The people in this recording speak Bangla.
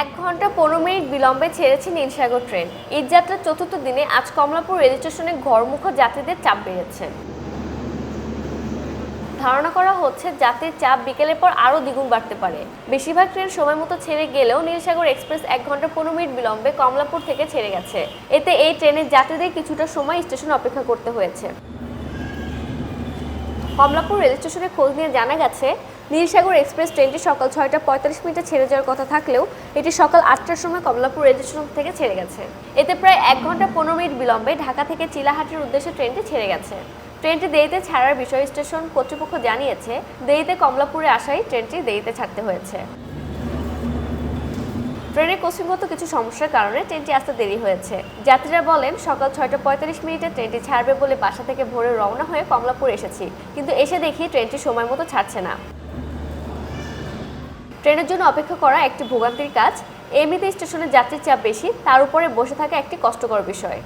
এক ঘণ্টা পনেরো মিনিট বিলম্বে ছেড়েছে নীলসাগর ট্রেন। ঈদযাত্রার চতুর্থ দিনে আজ কমলাপুর রেল স্টেশনে ঘরমুখ যাত্রীদের চাপ বেড়েছে। ধারণা করা হচ্ছে যাত্রীর চাপ বিকেলের পর আরও দ্বিগুণ বাড়তে পারে। বেশিরভাগ ট্রেন সময় মতো ছেড়ে গেলেও নীলসাগর এক্সপ্রেস এক ঘণ্টা পনেরো মিনিট বিলম্বে কমলাপুর থেকে ছেড়ে গেছে। এতে এই ট্রেনের যাত্রীদের কিছুটা সময় স্টেশন অপেক্ষা করতে হয়েছে। কমলাপুর রেল স্টেশনে খোঁজ নিয়ে জানা গেছে, নীলসাগর এক্সপ্রেস ট্রেনটি সকাল ছয়টা পঁয়তাল্লিশ মিনিটে ছেড়ে যাওয়ার কথা থাকলেও এটি সকাল আটটার সময় কমলাপুর রেল স্টেশন থেকে ছেড়ে গেছে। এতে প্রায় এক ঘণ্টা পনেরো মিনিট বিলম্বে ঢাকা থেকে চিলাহাটের উদ্দেশ্যে ট্রেনটি ছেড়ে গেছে। ট্রেনটি দেরিতে ছাড়ার বিষয় স্টেশন কর্তৃপক্ষ জানিয়েছে, দেরিতে কমলাপুরে আসায় ট্রেনটি দেরিতে ছাড়তে হয়েছে। ট্রেনের কোচিংগত কিছু সমস্যার কারণে ট্রেনটি আসতে দেরি হয়েছে। যাত্রীরা বলেন, সকাল ছয়টা পঁয়তাল্লিশ মিনিটে ট্রেনটি ছাড়বে বলে বাসা থেকে ভোরে রওনা হয়ে কমলাপুর এসেছি। কিন্তু এসে দেখি ট্রেনটি সময় মতো ছাড়ছে না। ট্রেনের জন্য অপেক্ষা করা একটি ভোগান্তির কাজ। এমনিতে স্টেশনে যাত্রীর চাপ বেশি, তার উপরে বসে থাকা একটি কষ্টকর বিষয়।